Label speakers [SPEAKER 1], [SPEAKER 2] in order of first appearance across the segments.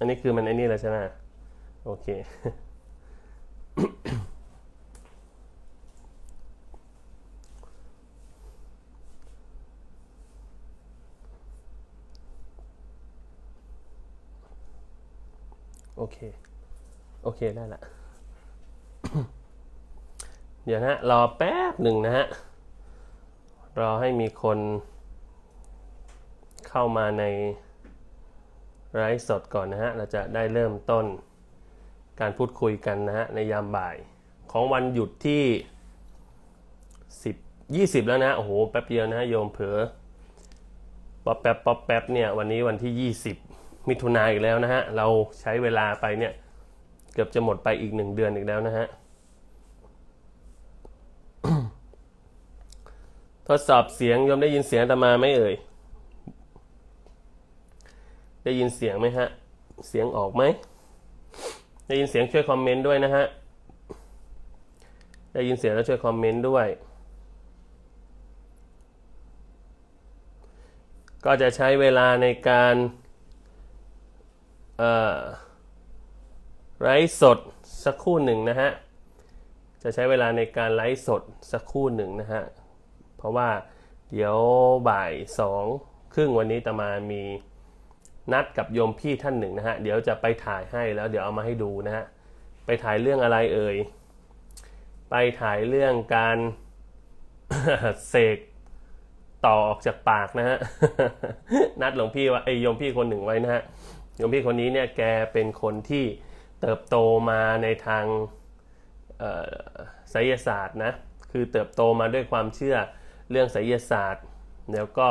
[SPEAKER 1] อันนี้คือมันไอ้นี่แล้วใช่ไหมโอเค โอเค โอเคได้ละ เดี๋ยวนะฮะรอแป๊บหนึ่งนะฮะ รอให้มีคนเข้ามาใน ไลฟ์สดก่อนนะฮะ เราจะได้เริ่มต้นการพูดคุยกันนะฮะในยามบ่าย ของวันหยุดที่ 10 20 แล้วนะ โอ้โห แป๊บเดียวนะฮะโยมเผลอป๊อปแป๊บป๊อปแป๊บเนี่ย วันนี้วันที่ 20 มิถุนายนอีกแล้วนะฮะ เราใช้เวลาไปเนี่ย เกือบจะหมดไปอีกหนึ่งเดือนอีกแล้วนะฮะทดสอบเสียงโยมได้ยินเสียงอาตมาไหมเอ่ย ได้ยินเสียงไหมฮะ เสียงออกไหม ได้ยินเสียงช่วยคอมเมนต์ด้วยนะฮะ ได้ยินเสียงแล้วช่วยคอมเมนต์ด้วย ก็จะใช้เวลาในการไลฟ์สดสักครู่หนึ่งนะฮะ จะใช้เวลาในการไลฟ์สดสักครู่หนึ่งนะฮะ เพราะว่าเดี๋ยวบ่ายสองครึ่งวันนี้ตมามี นัดกับโยมพี่ท่านหนึ่งนะฮะ เดี๋ยวจะไปถ่ายให้แล้วเดี๋ยวเอามาให้ดูนะฮะ ไปถ่ายเรื่องอะไรเอ่ย ไปถ่ายเรื่องการเสกต่อออกจากปากนะฮะ นัดหลวงพี่ว่าไอ้โยมพี่คนหนึ่งไว้นะฮะ โยมพี่คนนี้เนี่ยแกเป็นคนที่เติบโตมาในทางไสยศาสตร์นะ คือเติบโตมาด้วยความเชื่อเรื่องไสยศาสตร์ แล้วก็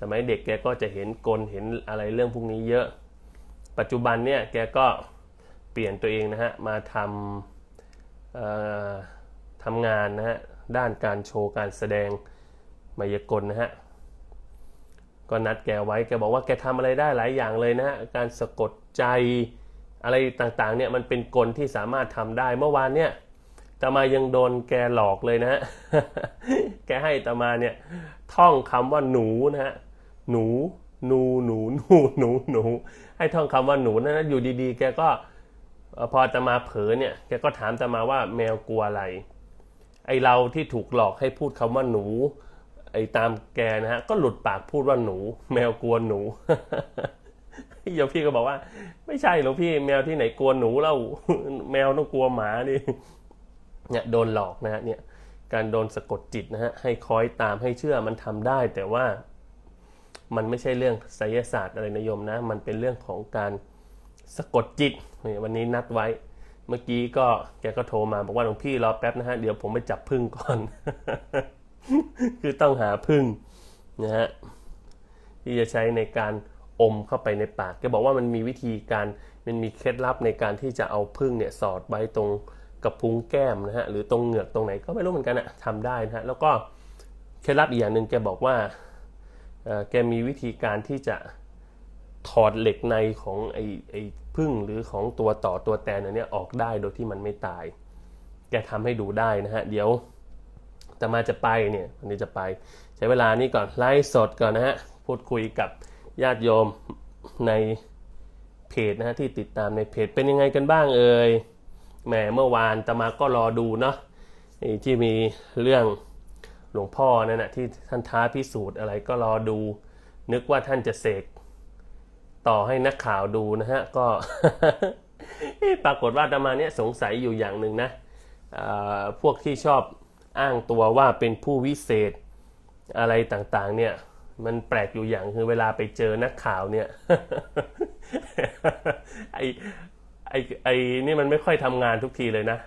[SPEAKER 1] สมัยเด็กแกก็จะเห็นกลเห็นอะไรเรื่องพวกนี้เยอะ ปัจจุบันเนี่ยแกก็เปลี่ยนตัวเองนะฮะมาทำทำงานนะฮะด้านการโชว์การแสดงมายากลนะฮะก็นัดแกไว้แกบอกว่าแกทำอะไรได้หลายอย่างเลยนะฮะการสะกดใจอะไรต่างๆเนี่ยมันเป็นกลที่สามารถทำได้เมื่อวานเนี่ยตามายังโดนแกหลอกเลยนะฮะแกให้ตามาเนี่ยท่องคำว่าหนูนะฮะ หนูหนูหนูหนูหนูหนูให้ท่องคำว่าหนูนะนอยู่ดีๆ แกก็พอตามาเผลอเนี่ยแกก็ถามตามาว่าแมวกลัวอะไร ไอเราที่ถูกหลอกให้พูดคำว่าหนู ไอตามแกนะฮะก็หลุดปากพูดว่าหนู แมวกลัวหนูโยมพี่ก็บอกว่า ไม่ใช่หรอกพี่แมวที่ไหนกลัวหนูเล่าแมวต้องกลัวหมาดิเนี่ยโดนหลอกนะฮะเนี่ยการโดนสะกดจิตนะฮะให้คอยตามให้เชื่อมันทำได้แต่ว่า มันไม่ใช่เรื่องไสยศาสตร์อะไรนะโยมนะ มันเป็นเรื่องของการสะกดจิตวันนี้นัดไว้ เมื่อกี้ก็แกก็โทรมาบอกว่าหลวงพี่รอแป๊บนะฮะ เดี๋ยวผมไปจับพึ่งก่อน คือต้องหาพึ่งนะฮะที่จะใช้ในการอมเข้าไปในปากแกบอกว่ามันมีวิธีการมันมีเคล็ดลับในการที่จะเอาพึ่งเนี่ยสอดไว้ตรงกระพุ้งแก้มนะฮะหรือตรงเหงือกตรงไหนก็ไม่รู้เหมือนกันอะทำได้นะฮะแล้วก็เคล็ดลับอีกอย่างหนึ่งแกบอกว่า แกมีวิธีการที่จะถอดเหล็กในของไอ้ไอ้พึ่งหรือของตัวต่อตัวแตนอันเนี้ยออกได้โดยที่มันไม่ตาย แกทำให้ดูได้นะฮะ เดี๋ยวแต่มาจะไปเนี่ยวันนี้จะไปใช้เวลานี้ก่อนไลฟ์สดก่อนนะฮะ พูดคุยกับญาติโยมในเพจนะฮะที่ติดตามในเพจเป็นยังไงกันบ้างเอ่ยแหมเมื่อวานตมาก็รอดูเนาะที่มีเรื่อง หลวงพ่อนั่นนะที่ท่านท้าพิสูจน์อะไรก็รอดู นึกว่าท่านจะเสกต่อให้นักข่าวดูนะฮะ ก็ปรากฏว่าอาตมาเนี่ยสงสัยอยู่อย่างหนึ่งนะพวกที่ชอบอ้างตัวว่าเป็นผู้วิเศษอะไรต่างๆ เนี่ย มันแปลกอยู่อย่างคือเวลาไปเจอนักข่าวเนี่ยไอไอไอนี่มันไม่ค่อยทำงานทุกทีเลยนะ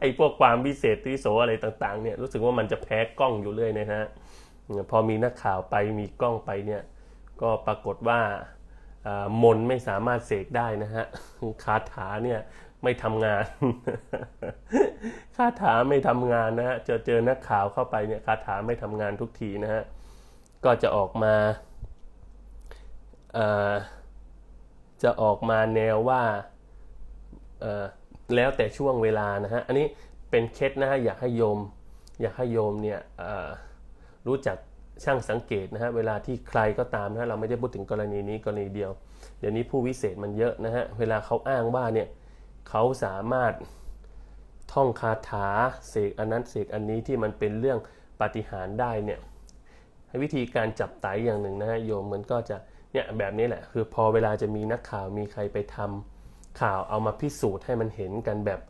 [SPEAKER 1] ไอ้พวกความวิเศษที่โสอะไรต่างๆเนี่ยรู้สึกว่ามันจะแพ้กล้องอยู่เรื่อยนะฮะพอมีนักข่าวไปมีกล้องไปเนี่ยก็ปรากฏว่ามนไม่สามารถเสกได้นะฮะคาถาเนี่ยไม่ทำงาน คาถาไม่ทำงานนะฮะเจอเจอนักข่าวเข้าไปเนี่ยคาถาไม่ทำงานทุกทีนะฮะก็จะออกมาจะออกมาแนวว่า แล้วแต่ช่วงเวลานะฮะ อันนี้เป็นเคล็ดนะฮะอยากให้โยม อยากให้โยมเนี่ยรู้จักช่างสังเกตนะฮะเวลาที่ใครก็ตามนะฮะเราไม่ได้พูดถึงกรณีนี้กรณีเดียว เดี๋ยวนี้ผู้วิเศษมันเยอะนะฮะเวลาเขาอ้างว่าเนี่ยเขาสามารถท่องคาถาเสกอันนั้นเสกอันนี้ที่มันเป็นเรื่องปฏิหารได้เนี่ยวิธีการจับไตอย่างหนึ่งนะฮะโยมมันก็จะเนี่ยแบบนี้แหละคือพอเวลาจะมีนักข่าวมีใครไปทำ ข่าวเอามาพิสูจน์ให้มันเห็นกันแบบ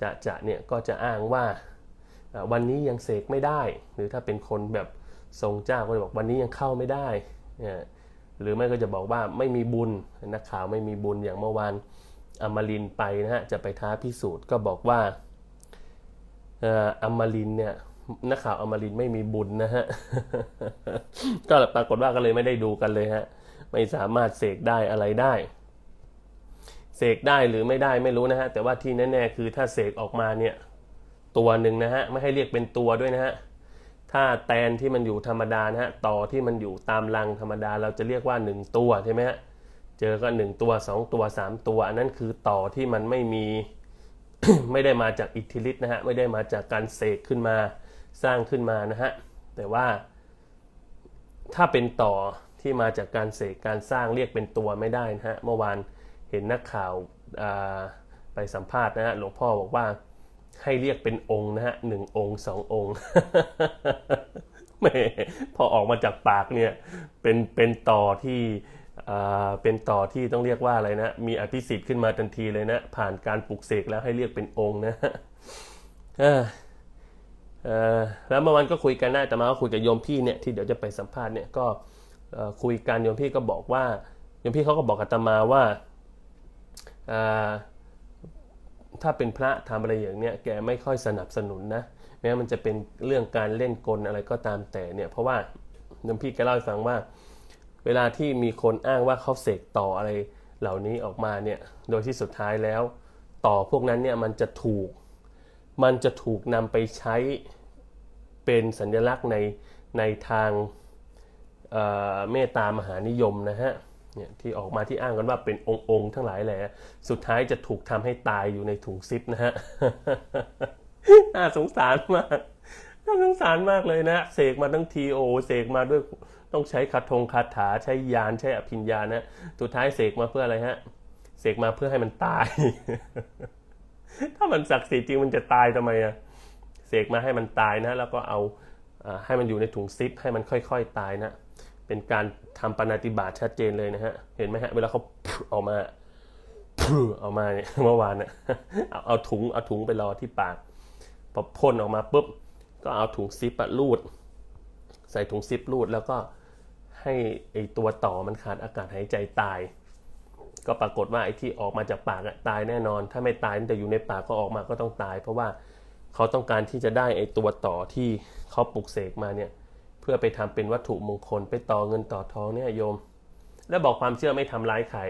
[SPEAKER 1] จะจะเนี่ยก็จะอ้างว่าวันนี้ยังเสกไม่ได้ หรือถ้าเป็นคนแบบทรงเจ้าก็จะบอกวันนี้ยังเข้าไม่ได้เนี่ยหรือไม่ก็จะบอกว่าไม่มีบุญนักข่าวไม่มีบุญอย่างเมื่อวานอมรินไปนะฮะจะไปท้าพิสูจน์ก็บอกว่าอมรินเนี่ยนักข่าวอมรินไม่มีบุญนะฮะก็ปรากฏว่าก็เลยไม่ได้ดูกันเลยฮะไม่สามารถเสกได้อะไรได้ เสกได้หรือไม่ได้ไม่รู้นะฮะแต่ว่าที่แน่ๆคือถ้าเสกออกมาเนี่ยตัวหนึ่งนะฮะไม่ให้เรียกเป็นตัวด้วยนะฮะถ้าแตนที่มันอยู่ธรรมดานะฮะต่อที่มันอยู่ตามรังธรรมดาเราจะเรียกว่า 1 ตัวใช่ไหมฮะเจอก็ 1 ตัว 2 ตัว 3 ตัวอันนั้นคือต่อที่มันไม่มีไม่ได้มาจากอิทธิฤทธิ์นะฮะไม่ได้มาจากการเสกขึ้นมาสร้างขึ้นมานะฮะแต่ว่าถ้าเป็นต่อที่มาจากการเสกการสร้างเรียกเป็นตัวไม่ได้นะฮะเมื่อวาน เห็นนักข่าวาไปสัมภาษณ์นะฮะหลวงพ่อบอกว่าให้เรียกเป็นองค์นะฮะหนึ่งองค์สององค์แม่พอออกมาจากปากเนี่ยเป็นเป็นต่อที่เป็นต่อที่ต้องเรียกว่าอะไรนะ มีอภิสิทธิ์ขึ้นมาทันทีเลยนะ ผ่านการปลุกเสกแล้วให้เรียกเป็นองค์นะแล้วเมื่อวานก็คุยกันได้แต่มาก็คุยกับโยมพี่เนี่ยที่เดี๋ยวจะไปสัมภาษณ์เนี่ยก็คุยกันโยมพี่ก็บอกว่าโยมพี่เขาก็บอกกับตมาว่า ถ้าเป็นพระทำอะไรอย่างเนี้ยแกไม่ค่อยสนับสนุนนะแม้มันจะเป็นเรื่องการเล่นกลอะไรก็ตามแต่เนี่ยเพราะว่าหลวงพี่แกเล่าให้ฟังว่า เวลาที่มีคนอ้างว่าเขาเสกต่ออะไรเหล่านี้ออกมาเนี่ยโดยที่สุดท้ายแล้ว ต่อพวกนั้นเนี่ยมันจะถูก มันจะถูกนำไปใช้เป็นสัญลักษณ์ในในทางเเมตตามหานิยมนะฮะ เนี่ยที่ออกมาที่อ้างกันว่าเป็นองค์องค์ทั้งหลายแหละสุดท้ายจะถูกทำให้ตายอยู่ในถุงซิปนะฮะน่าสงสารมากน่าสงสารมากเลยนะเสกมาทั้งทีโอเสกมาด้วยต้องใช้คาถงคาถาใช้ยานใช้อภิญญานะสุดท้ายเสกมาเพื่ออะไรฮะเสกมาเพื่อให้มันตาย ถ้ามันศักดิ์สิทธิ์จริงมันจะตายทำไมอะเสกมาให้มันตายนะ แล้วก็เอาให้มันอยู่ในถุงซิป ให้มันค่อย ๆ ตายนะ เป็นการทำปณติบาตชัดเจนเลยนะฮะ เห็นไหมฮะ เวลาเขาออกมาออกมาเนี่ยเมื่อวานน่ะเอาเอาถุงเอาถุงไปรอที่ปากพอพ่นออกมาปุ๊บก็เอาถุงซิปอะรูด ใส่ถุงซิปรูดแล้วก็ให้ไอตัวต่อมันขาดอากาศหายใจตาย ก็ปรากฏว่าไอที่ออกมาจากปากอะตายแน่นอน ถ้าไม่ตายแต่อยู่ในปากก็ออกมาก็ต้องตาย เพราะว่าเขาต้องการที่จะได้ไอตัวต่อที่เขาปลุกเสกมาเนี่ย พื่อไปทำเป็นวัตถุมงคลไปต่อเงินต่อทองเนี่ยโยม แล้วบอกความเชื่อไม่ทำร้ายใคร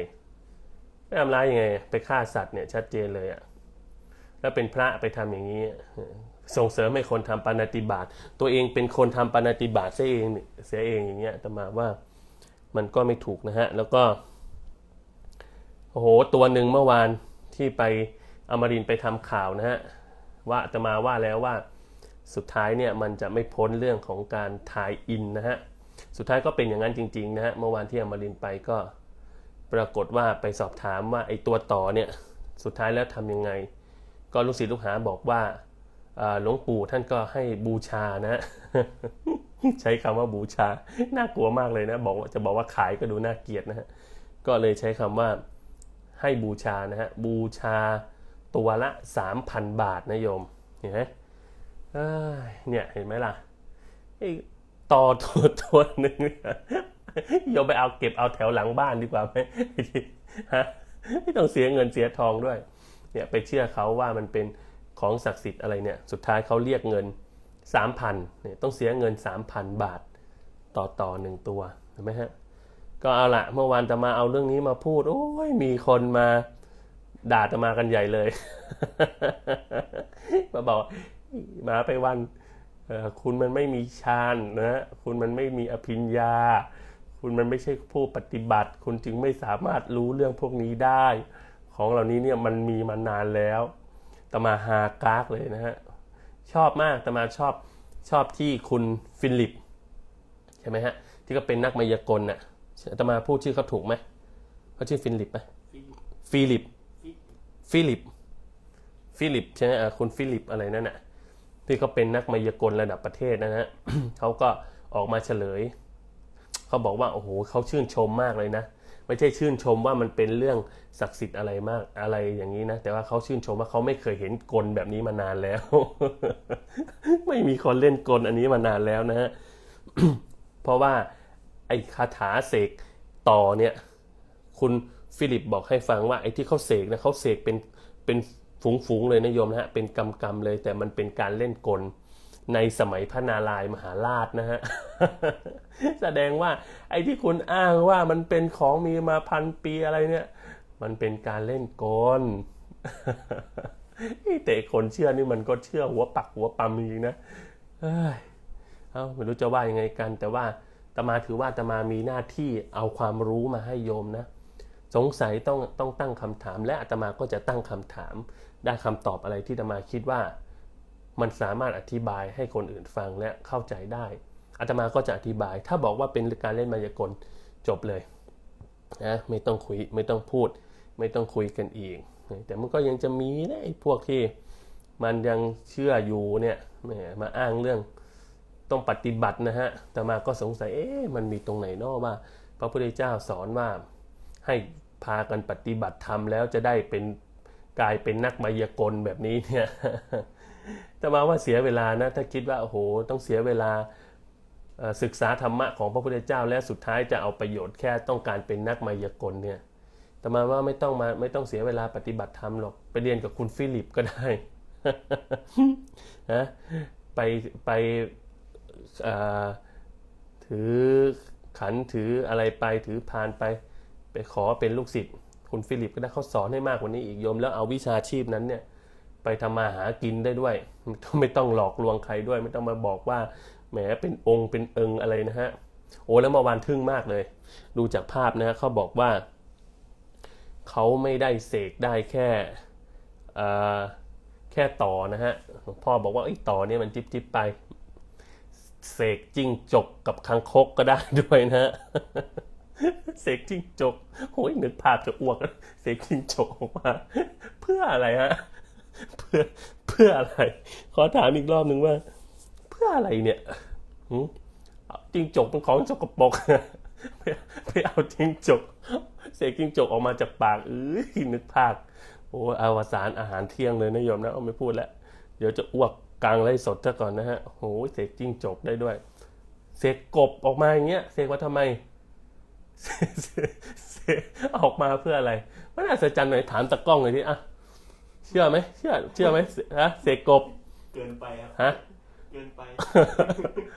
[SPEAKER 1] ไม่ทำร้ายยังไง ไปฆ่าสัตว์เนี่ยชัดเจนเลยอะแล้วเป็นพระไปทำอย่างนี้ ส่งเสริมให้คนทำปาณาติบาตตัวเองเป็นคนทำปาณาติบาตเสียเองเสียเองอย่างเงี้ยแต่มาว่ามันก็ไม่ถูกนะฮะ แล้วก็โอ้โหตัวหนึ่งเมื่อวานที่ไปอมรินไปทำข่าวนะฮะว่าอาตมาว่าแล้วว่า สุดท้ายเนี่ยมันจะไม่พ้นเรื่องของการทายอินนะฮะ สุดท้ายก็เป็นอย่างนั้นจริงๆนะฮะ เมื่อวานที่อมรินไปก็ปรากฏว่าไปสอบถามว่าไอ้ตัวต่อเนี่ยสุดท้ายแล้วทำยังไง ก็ลูกศิษย์ลูกหาบอกว่าหลวงปู่ท่านก็ให้บูชานะฮะใช้คำว่าบูชา น่ากลัวมากเลยนะ บอกว่าจะบอกว่าขายก็ดูน่าเกลียดนะฮะ ก็เลยใช้คำว่าให้บูชานะฮะ บูชาตัวละ 3,000 บาทนะโยม เห็นไหม เนี่ยเห็นไหมล่ะไอ้ต่อตัวตัวหนึ่งยโยมไปเอาเก็บเอาแถวหลังบ้านดีกว่าไหมฮะไม่ต้องเสียเงินเสียทองด้วย เนี่ยไปเชื่อเขาว่ามันเป็นของศักดิ์สิทธิ์อะไรเนี่ย สุดท้ายเขาเรียกเงิน 3,000เนี่ยต้องเสียเงิน 3,000 บาท ต่อต่อหนึ่งตัวเห็นไหมฮะ ก็เอาละเมื่อวานจะมาเอาเรื่องนี้มาพูด โอ้ยมีคนมาด่าจะมากันใหญ่เลยมาบอก มาไปวันเอ่อคุณมันไม่มีฌานนะคุณมันไม่มีอภิญญา คุณมันไม่ใช่ผู้ปฏิบัติ คุณจึงไม่สามารถรู้เรื่องพวกนี้ได้ ของเหล่านี้เนี่ยมันมีมานานแล้วตมาฮากากเลยนะฮะชอบมากตมาชอบชอบที่คุณฟิลิปใช่ไหมฮะที่ก็เป็นนักมายากลน่ะอาตมาพูดชื่อเขาถูกไหมเขาชื่อฟิลิปไหมฟิลิปฟิลิปฟิลิปใช่ไหมอะคุณฟิลิปอะไรนั่นน่ะ ที่เขาเป็นนักมายากลระดับประเทศนะฮะเขาก็ออกมาเฉลย เขาบอกว่าโอ้โหเขาชื่นชมมากเลยนะ ไม่ใช่ชื่นชมว่ามันเป็นเรื่องศักดิ์สิทธิ์อะไรมากอะไรอย่างนี้นะ แต่ว่าเขาชื่นชมว่าเขาไม่เคยเห็นกลแบบนี้มานานแล้ว ไม่มีคนเล่นกลอันนี้มานานแล้วนะฮะ เพราะว่าไอ้คาถาเสกต่อเนี่ย คุณฟิลิปบอกให้ฟังว่าไอ้ที่เขาเสกนะเขาเสกเป็นเป็น ฝูงๆเลยนะโยมนะฮะเป็นกำกำๆเลย แต่มันเป็นการเล่นกลในสมัยพระนารายมหาราชนะฮะ แสดงว่าไอ้ที่คุณอ้างว่ามันเป็นของมีมาพันปีอะไรเนี่ย มันเป็นการเล่นกลแต่คนเชื่อนี่มันก็เชื่อหัวปักหัวปั๊มจริงนะเอ้าไม่รู้จะว่ายังไงกัน แต่ว่าตมาถือว่าตมามีหน้าที่เอาความรู้มาให้โยมนะ สงสัยต้องต้องตั้งคำถาม และอาตมาก็จะตั้งคำถาม ได้คำตอบอะไรที่ตมาคิดว่า มันสามารถอธิบายให้คนอื่นฟังและเข้าใจได้อาตมาก็จะอธิบาย ถ้าบอกว่าเป็นการเล่นมายากลจบเลยนะไม่ต้องคุยไม่ต้องพูด ไม่ต้องคุยกันอีกแต่มันก็ยังจะมีนะไอ้พวกที่มันยังเชื่ออยู่เนี่ยมาอ้างเรื่องต้องปฏิบัตินะฮะแต่มาก็สงสัยเอ๊ะมันมีตรงไหนนอว่า พระพุทธเจ้าสอนว่าให้พากันปฏิบัติธรรมแล้วจะได้เป็น กลายเป็นนักมายากลแบบนี้เนี่ยแต่มาว่าเสียเวลานะถ้าคิดว่าโอ้โหต้องเสียเวลาศึกษาธรรมะของพระพุทธเจ้า และสุดท้ายจะเอาประโยชน์แค่ต้องการเป็นนักมายากลเนี่ยแต่มาว่าไม่ต้องมาไม่ต้องเสียเวลาปฏิบัติธรรมหรอกไปเรียนกับคุณฟิลิปก็ได้นะไปไปถือขันถืออะไรไปถือพานไป ไปขอเป็นลูกศิษย์ คุณฟิลิปก็ได้เขาสอนให้มากกว่านี้อีกโยมแล้วเอาวิชาชีพนั้นเนี่ยไปทำมาหากินได้ด้วยไม่ต้องไม่ต้องหลอกลวงใครด้วย ไม่ต้องมาบอกว่าแหมเป็นองค์เป็นเอิงอะไรนะฮะโอ้แล้วเมื่อวานทึ่งมากเลย ดูจากภาพนะฮะเขาบอกว่าเขาไม่ได้เสกได้แค่แค่ต่อนะฮะหลวงพ่อบอกว่าไอ้ต่อเนี่ยมันจิบจิบไปเสกจิ้งจกกับคังคกก็ได้ด้วยนะฮะ เสกจิ้งจกโอ้ยนึกภาพจะอ้วกเสกจิ้งจกออกมาเพื่ออะไรฮะเพื่อเพื่ออะไร ขอถามอีกรอบหนึ่งว่า เพื่ออะไรเนี่ยหืมเจิ้งจกเป็นของจกกระปกไปไปเอาจิ้งจก เสกจิ้งจกออกมาจากปากเอ้ยนึกภาพโอ้ยอวสานอาหารเที่ยงเลยนะโยมนะเอาไม่พูดแล้วเดี๋ยวจะอ้วกกลางไลฟ์สดซะก่อนนะฮะโอ้ยเสกจิ้งจกได้ด้วย เสกกบออกมาอย่างเงี้ยเสกว่าทำไม ออกมาเพื่ออะไรมันน่าสะใจหน่อยถามตะกล้องหน่อยที่อะเชื่อไหมเชื่อเชื่อไหมฮะเสกกบ
[SPEAKER 2] เกินไปครับ
[SPEAKER 1] ฮะ
[SPEAKER 2] เกินไป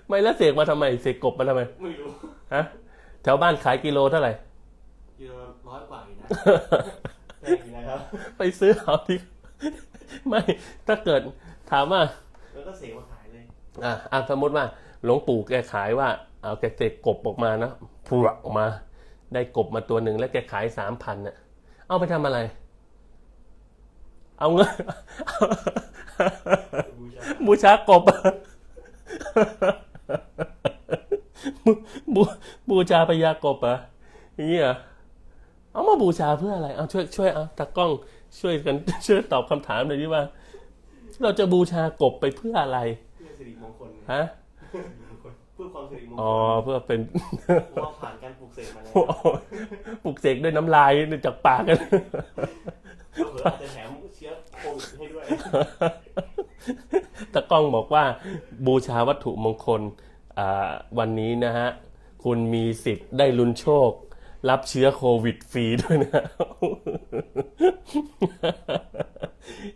[SPEAKER 1] ไม่แล้วเสกมาทำไมเสกกบมาทำไม
[SPEAKER 2] ไม่รู้
[SPEAKER 1] ฮะแถวบ้านขายกิโลเท่าไหร่
[SPEAKER 2] กิโลร้อยกว่าอยู่นะแพงนะครับ
[SPEAKER 1] ไปซื้อเอาที่ไม่ถ้าเกิดถามว่า
[SPEAKER 2] แล้วก็เสกมาขายเลย
[SPEAKER 1] อะอะสมมติว่าหลวงปู่แกขายว่าเอาแกเสกกบออกมานะพรวกออกมา ได้กบมาตัวหนึ่งแล้วแกขายสามพันเนี่ยเอาไปทำอะไร เอาเงิน
[SPEAKER 2] บูชา
[SPEAKER 1] บูชากบบูบูบูชาพญากบเหรอะอย่างนี้เหรอเอามาบูชาเพื่ออะไร เอาช่วยช่วยเอาตากล้องช่วยกันช่วยตอบคำถามหน่อยดิว่า เราจะบูชากบไปเพื่ออะไร
[SPEAKER 2] เพื่อสิริมงคล
[SPEAKER 1] ฮะ
[SPEAKER 2] เพื่อความสิริมงค
[SPEAKER 1] อ๋อ
[SPEAKER 2] ล
[SPEAKER 1] เพื่อเป็น
[SPEAKER 2] เพราะว่าผ่านการปลูกเสกมาแล้ว
[SPEAKER 1] ปลุกเสกด้วยน้ำลายจากปากกัน
[SPEAKER 2] เผื่ออาจจะแถมเชื้อโควิดให้ด้วย
[SPEAKER 1] ตะกล้องบอกว่าบูชาวัตถุมงคลอ่าวันนี้นะฮะ คุณมีสิทธิ์ได้ลุ้นโชค รับเชื้อโควิดฟรีด้วยนะ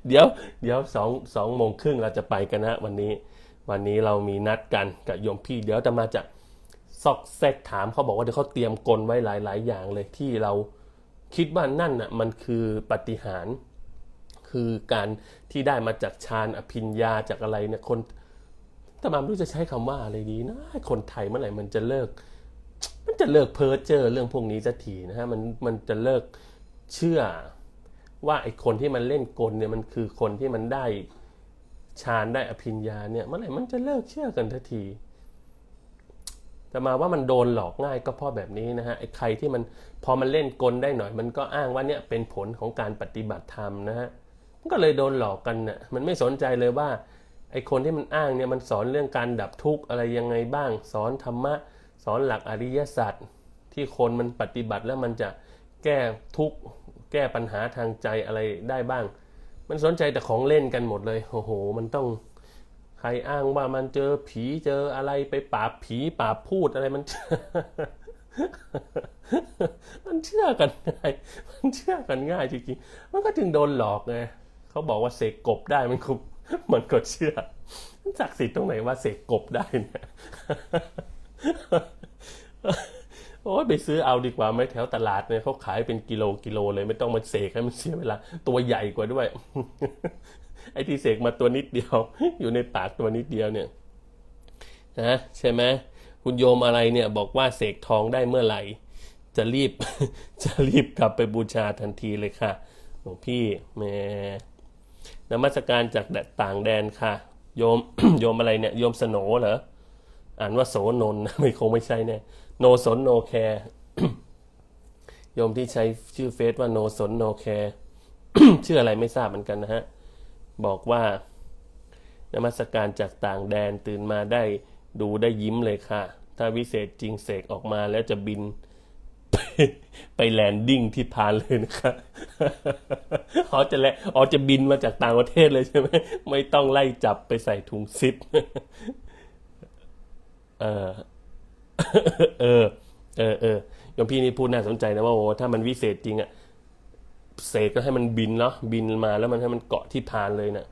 [SPEAKER 1] เดี๋ยวเดี๋ยวสองสองโมงครึ่งเราจะไปกันนะวันนี้ วันนี้เรามีนัดกันกับโยมพี่เดี๋ยวจะมาจะซอกแซกถามเขาบอกว่าเดี๋ยวเขาเตรียมกลไว้หลาย ๆ อย่างเลยที่เราคิดว่านั่นน่ะมันคือปฏิหารคือการที่ได้มาจากฌานอภิญญาจากอะไรเนี่ยคนแต่มาไม่รู้จะใช้คำว่าอะไรดีนะคนไทยเมื่อไหร่มันจะเลิก มันจะเลิกเพ้อเจอเรื่องพวกนี้สักทีนะฮะมันมันจะเลิกเชื่อว่าไอ้คนที่มันเล่นกลเนี่ยมันคือคนที่มันได้ ฌานได้อภิญญาเนี่ยเมื่อไหร่มันจะเลิกเชื่อกันทันทีแต่มาว่ามันโดนหลอกง่ายก็เพราะแบบนี้นะฮะไอ้ใครที่มันพอมันเล่นกลได้หน่อย มันก็อ้างว่าเนี่ยเป็นผลของการปฏิบัติธรรมนะฮะมันก็เลยโดนหลอกกันน่ะมันไม่สนใจเลยว่าไอ้คนที่มันอ้างเนี่ยมันสอนเรื่องการดับทุกข์อะไรยังไงบ้าง สอนธรรมะสอนหลักอริยสัจที่คนมันปฏิบัติแล้วมันจะแก้ทุกข์แก้ปัญหาทางใจอะไรได้บ้าง มันสนใจแต่ของเล่นกันหมดเลย โอ้โห มันต้องใครอ้างว่ามันเจอผีเจออะไรไปปราบผีปราบพูดอะไรมัน มันเชื่อกันง่าย มันเชื่อกันง่ายจริงๆ มันก็จึงโดนหลอกไงเขาบอกว่าเสกกบได้มันคุมันก็เชื่อมันศักดิ์สิทธิ์ตรงไหนว่าเสกกบได้เนี่ย โอ้ยไปซื้อเอาดีกว่าไหมแถวตลาดเนี่ยเขาขายเป็นกิโลกิโลเลยไม่ต้องมาเสกให้มันเสียเวลา ตัวใหญ่กว่าด้วย ไอ้ที่เสกมาตัวนิดเดียว อยู่ในปากตัวนิดเดียวเนี่ยนะใช่ไหมคุณโยมอะไรเนี่ยบอกว่าเสกทองได้เมื่อไหร่ จะรีบจะรีบกลับไปบูชาทันทีเลยค่ะหลวงพี่แม่นมัสการจากต่างแดนค่ะ โยมโยมอะไรเนี่ย โยมสโนเหรอ อ่านว่าโสนนไม่คงไม่ใช่แน่โนสนโนแคร์โยมที่ใช้ชื่อเฟซว่าโนสนโนแคร์ชื่ออะไรไม่ทราบเหมือนกันนะฮะ บอกว่านมัสการจากต่างแดนตื่นมาได้ดูได้ยิ้มเลยค่ะ ถ้าวิเศษจริงเสกออกมาแล้วจะบินไปไปแลนดิ้งที่พานเลยนะคะอ๋อจะแลอ๋อจะบินมาจากต่างประเทศเลยใช่ไหมไม่ต้องไล่จับไปใส่ถุงซิป เออเออเออเออยมพี่นี่พูดน่าสนใจนะว่าโอ้ถ้ามันวิเศษจริงอะเสกก็ให้มันบินเนาะบินมาแล้วมันให้มันเกาะที่พานเลยนะ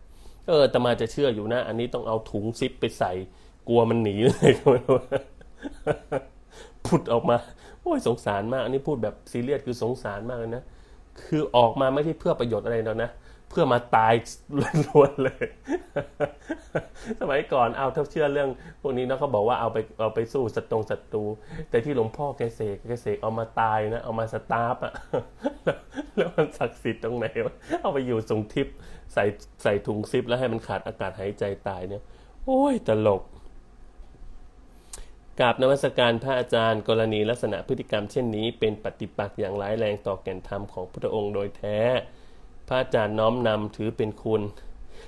[SPEAKER 1] เออแต่มาจะเชื่ออยู่นะ อันนี้ต้องเอาถุงซิปไปใส่ กลัวมันหนีเลยพุดออกมาโอ้ยสงสารมาก อันนี้พูดแบบซีเรียสคือสงสารมากเลยนะ คือออกมาไม่ใช่เพื่อประโยชน์อะไรหรอกนะ เพื่อมาตายล้วนๆเลย สมัยก่อนเอาถ้าเชื่อเรื่องพวกนี้นะเขาบอกว่าเอาไปเอาไปสู้ศัตรงศัตรู แต่ที่หลวงพ่อแกเสกแกเสกเอามาตายนะเอามาสตาร์ฟอะแล้วมันศักดิ์สิทธิ์ตรงไหนวะเอาไปอยู่ทรงทิพย์ใส่ใส่ถุงซิปแล้วให้มันขาดอากาศหายใจตายเนี่ย โอ้ยตลกกราบนมัสการพระอาจารย์กรณีลักษณะพฤติกรรมเช่นนี้ เป็นปฏิปักษ์อย่างร้ายแรงต่อแก่นธรรมของพระองค์โดยแท้ ระอาจารย์น้อมนำถือเป็นคุณ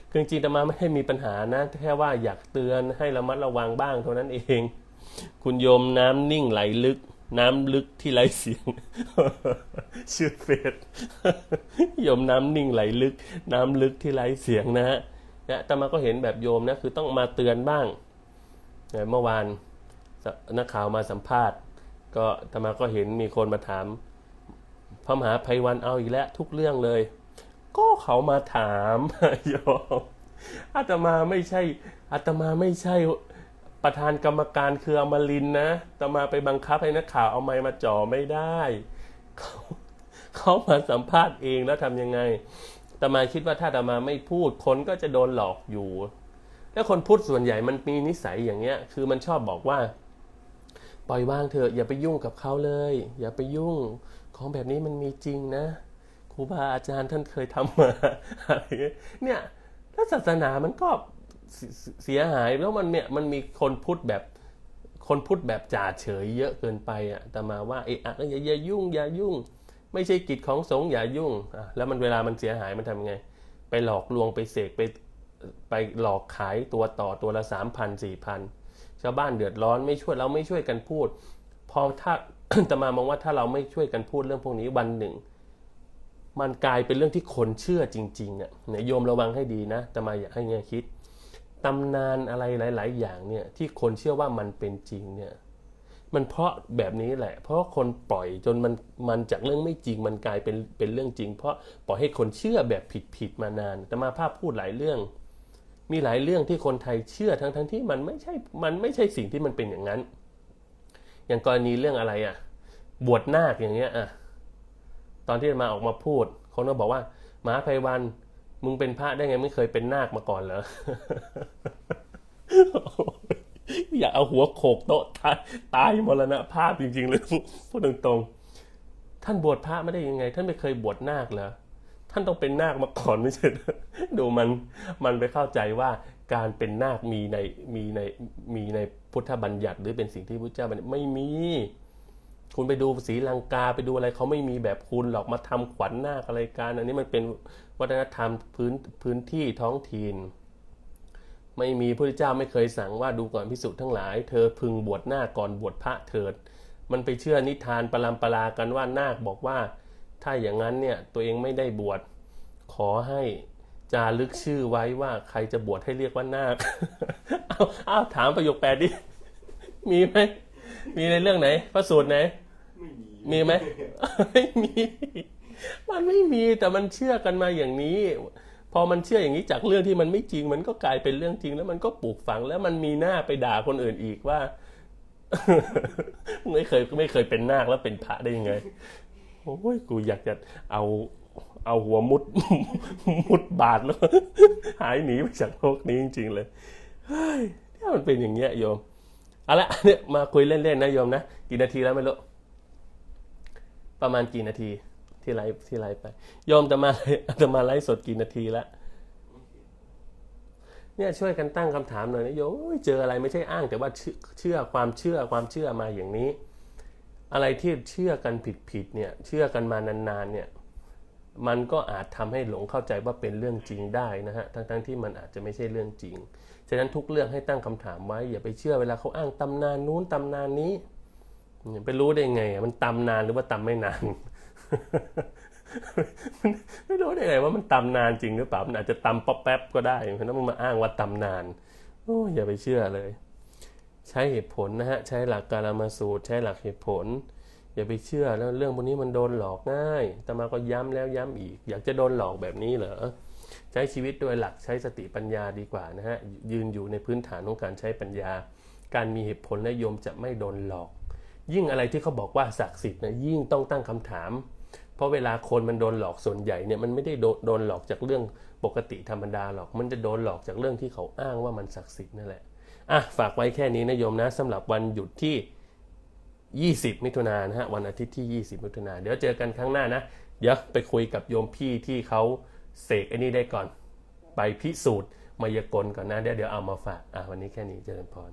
[SPEAKER 1] คือจริงๆอาตมาไม่ให้มีปัญหานะ แค่ว่าอยากเตือนให้ระมัดระวังบ้างเท่านั้นเอง คุณโยมน้ำนิ่งไหลลึก น้ำลึกที่ไร้เสียง ชื่อเฟซโยมน้ำนิ่งไหลลึก น้ำลึกที่ไร้เสียงนะฮะเนี่มาก็เห็นแบบโยมนะคือต้องมาเตือนบ้างเนี่ยเมื่อวานนักข่าวมาสัมภาษณ์ ก็ธรรมาก็เห็นมีคนมาถามพระมหาภัยวันเอาอีกแล้วทุกเรื่องเลย ก็เขามาถามโยมอาตมาไม่ใช่อาตมาไม่ใช่ประธานกรรมการคืออมรินนะอาตมาไปบังคับให้นักข่าวเอาไม้มาจ่อไม่ได้เขาเขามาสัมภาษณ์เองแล้วทำยังไงอาตมาคิดว่าถ้าอาตมาไม่พูดคนก็จะโดนหลอกอยู่ แล้วคนพูดส่วนใหญ่มันมีนิสัยอย่างเงี้ย คือมันชอบบอกว่า ปล่อยวางเถอะอย่าไปยุ่งกับเขาเลย อย่าไปยุ่งของแบบนี้มันมีจริงนะ ครูบาอาจารย์ท่านเคยทำมาอะไรเงี้ยเนี่ยแล้วศาสนามันก็เสเสียหายแล้วมันเนี่ยมันมีคนพูดแบบคนพูดแบบจ่าเฉยเยอะเกินไปอะแต่มาว่าเอะอะอย่าอย่ายุ่งอย่ายุ่ง ไม่ใช่กิจของสงฆ์อย่ายุ่งอะแล้วมันเวลามันเสียหายมันทำไง ไปหลอกลวงไปเสกไปไปหลอกขายตัวต่อตัวละสามพันสี่พันชาวบ้านเดือดร้อนไม่ช่วยเราไม่ช่วยกันพูด พอถ้าจะมามองว่าถ้าเราไม่ช่วยกันพูดเรื่องพวกนี้วันหนึ่ง มันกลายเป็นเรื่องที่คนเชื่อจริงๆอะเนี่ยโยมระวังให้ดีนะจะมาอยากให้เงี้ยคิดตำนานอะไรหลาย ๆ อย่างเนี่ยที่คนเชื่อว่ามันเป็นจริงเนี่ยมันเพราะแบบนี้แหละ เพราะคนปล่อยจนมันมันจากเรื่องไม่จริงมันกลายเป็นเป็นเรื่องจริง เพราะปล่อยให้คนเชื่อแบบผิดๆมานาน แต่มาภาพพูดหลายเรื่อง มีหลายเรื่องที่คนไทยเชื่อทั้งทั้งๆที่มันไม่ใช่มันไม่ใช่สิ่งที่มันเป็นอย่างนั้น อย่างกรณีเรื่องอะไรอะ บวชนาคอย่างเงี้ยอะ ตอนที่มาออกมาพูด คนก็บอกว่าหมาไพวัน มึงเป็นพระได้ไงไม่เคยเป็นนาคมาก่อนเหรออยากเอาหัวโขกโต๊ะตายตายมรณะภาพจริง ๆ เลยพูดตรงๆ ท่านบวชพระไม่ได้ยังไง ท่านไม่เคยบวชนาคเหรอท่านต้องเป็นนาคมาก่อนไม่ใช่ดูมันมันไปเข้าใจว่าการเป็นนาคมีในมีในมีในพุทธบัญญัติ หรือเป็นสิ่งที่พระเจ้าบัญญัติไม่มี คุณไปดูศรีลังกาไปดูอะไรเขาไม่มีแบบคุณหรอกมาทำขวัญนาคอะไรกันอันนี้มันเป็นวัฒนธรรมพื้นพื้นที่ท้องถิ่นไม่มีพระเจ้าไม่เคยสั่งว่าดูก่อนพิสุทั้งหลาย เธอพึงบวชหน้าก่อนบวชพระเถิด มันไปเชื่อนิทานปรำปรากันว่านาคบอกว่า ถ้าอย่างนั้นเนี่ยตัวเองไม่ได้บวชขอให้จารึกชื่อไว้ว่าใครจะบวชให้เรียกว่านาคเอาเอาถามประโยคแปดดิมีไหมมีในเรื่องไหนพระสูตรไหน
[SPEAKER 2] มี
[SPEAKER 1] ไหมไม่มี มันไม่มีแต่มันเชื่อกันมาอย่างนี้ พอมันเชื่ออย่างนี้จากเรื่องที่มันไม่จริง มันก็กลายเป็นเรื่องจริง แล้วมันก็ปลูกฝังแล้วมันมีหน้าไปด่าคนอื่นอีกว่าไม่เคยไม่เคยเป็นนาคแล้วเป็นพระได้ยังไงโอ้ยกูอยากจะเอาเอาหัวมุดมุดบาดแล้วหายหนีไปจากโลกนี้จริง ๆ เลยเฮ้ยเนี่ยมันเป็นอย่างเงี้ยโยมเอาละเนี่ยมาคุยเล่นๆนะโยมนะกี่นาทีแล้วไม่รู้ ประมาณกี่นาทีที่ไลฟ์ที่ไลฟ์ไปโยมจะมาจะมาไลฟ์สดกี่นาทีล้วเนี่ยช่วยกันตั้งคำถามหน่อยนะโยมเจออะไรไม่ใช่อ้าง แต่ว่าเชื่อความเชื่อความเชื่อมาอย่างนี้ อะไรที่เชื่อกันผิดๆเนี่ยเชื่อกันมานานๆเนี่ยมันก็อาจทำให้หลงเข้าใจว่าเป็นเรื่องจริงได้นะฮะทั้งๆที่มันอาจจะไม่ใช่เรื่องจริง ฉะนั้นทุกเรื่องให้ตั้งคำถามไว้อย่าไปเชื่อเวลาเขาอ้างตำนานนู้นตำนานนี้ ไปรู้ได้ไง มันตำนานหรือว่าตำไม่นาน ไม่รู้ได้ไงว่ามันตำนานจริงหรือเปล่า มันอาจจะตำป๊อปแป๊บก็ได้เพราะนั้นมันมาอ้างว่าตำนาน โอ้ยอย่าไปเชื่อเลย ใช้เหตุผลนะฮะ ใช้หลักการมาสูตร ใช้หลักเหตุผล อย่าไปเชื่อแล้วเรื่องพวกนี้มันโดนหลอกง่ายต่มาก็ย้ำแล้วย้ำอีก อยากจะโดนหลอกแบบนี้เหรอ ใช้ชีวิตโดยหลักใช้สติปัญญาดีกว่านะฮะ ยืนอยู่ในพื้นฐานของการใช้ปัญญา การมีเหตุผลและโยมจะไม่โดนหลอก ยิ่งอะไรที่เขาบอกว่าศักดิ์สิทธิ์นะยิ่งต้องตั้งคำถาม เพราะเวลาคนมันโดนหลอกส่วนใหญ่เนี่ยมันไม่ได้โดนหลอกจากเรื่องปกติธรรมดาหรอก มันจะโดนหลอกจากเรื่องที่เขาอ้างว่ามันศักดิ์สิทธิ์นั่นแหละอะฝากไว้แค่นี้นะโยมนะสำหรับวันหยุดที่ 20 มิถุนายนะฮะวันอาทิตย์ที่ 20 มิถุนายนเดี๋ยวเจอกันครั้งหน้านะ เดี๋ยวไปคุยกับโยมพี่ที่เขาเสกอ้นี่ได้ก่อน ไปพิสูจน์มายากลก่อนนะเดี๋ยวเดี๋ยวเอามาฝากอะวันนี้แค่นี้เจริญพร